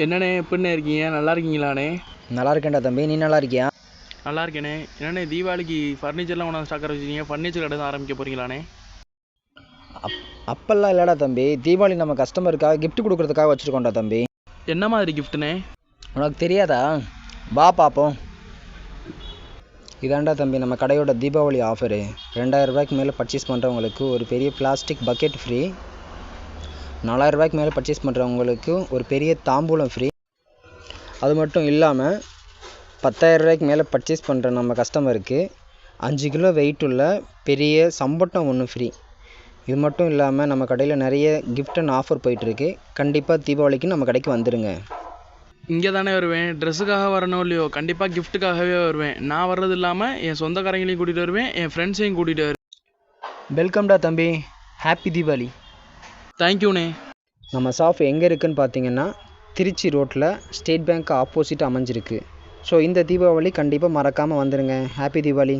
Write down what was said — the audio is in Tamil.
என்னண்ணே எப்படிண்ணே இருக்கீங்க? நல்லா இருக்கீங்களாண்ணே? நல்லா இருக்கேன்டா தம்பி நீ நல்லா இருக்கியா? நல்லா இருக்கேண்ணே. என்னண்ணே தீபாவளிக்கு ஃபர்னிச்சர்லாம் கொண்டாந்து ஸ்டாக்கர் வச்சுருக்கீங்க? ஃபர்னிச்சர் கடை தான் ஆரம்பிக்க போகிறீங்களாண்ணே அப் அப்பெல்லாம் இல்லைடா தம்பி. தீபாவளி நம்ம கஸ்டமருக்காக gift கொடுக்கறதுக்காக வச்சுருக்கோம்டா தம்பி. என்ன மாதிரி கிஃப்ட்டுண்ணே உனக்கு தெரியாதா? வா பார்ப்போம் இதாண்டா தம்பி நம்ம கடையோட தீபாவளி ஆஃபரு ரெண்டாயிரம் ரூபாய்க்கு மேலே பர்ச்சேஸ் பண்ணுறவங்களுக்கு ஒரு பெரிய பிளாஸ்டிக் பக்கெட் ஃப்ரீ நாலாயிரம் ரூபாய்க்கு மேலே பர்ச்சேஸ் பண்ணுறவங்களுக்கு ஒரு பெரிய தாம்பூலம் ஃப்ரீ அது மட்டும் இல்லாமல் பத்தாயிரம் ரூபாய்க்கு மேலே பர்ச்சேஸ் பண்ணுற நம்ம கஸ்டமருக்கு அஞ்சு கிலோ வெயிட் உள்ள பெரிய சம்பட்டம் ஒன்று ஃப்ரீ இது மட்டும் இல்லாமல் நம்ம கடையில் நிறைய gift அண்ட் ஆஃபர் போயிட்டுருக்கு. கண்டிப்பாக தீபாவளிக்கு நம்ம கடைக்கு வந்துடுங்க இங்கே தானே வருவேன். ட்ரெஸ்ஸுக்காக வரணும் இல்லையோ? கண்டிப்பாக கிஃப்ட்டுக்காகவே வருவேன். நான் வர்றது இல்லாமல் என் சொந்தக்காரங்களையும் கூட்டிகிட்டு வருவேன் என் ஃப்ரெண்ட்ஸையும் கூட்டிகிட்டு வருவேன். வெல்கம்டா தம்பி. ஹாப்பி தீபாவளி. தேங்க்யூண்ணே நம்ம ஷாப் எங்கே இருக்குன்னு பார்த்தீங்கன்னா திருச்சி ரோட்டில் ஸ்டேட் பேங்க் ஆப்போசிட் அமைஞ்சிருக்கு. ஸோ இந்த தீபாவளி கண்டிப்பாக மறக்காமல் வந்துடுங்க ஹாப்பி தீபாவளி.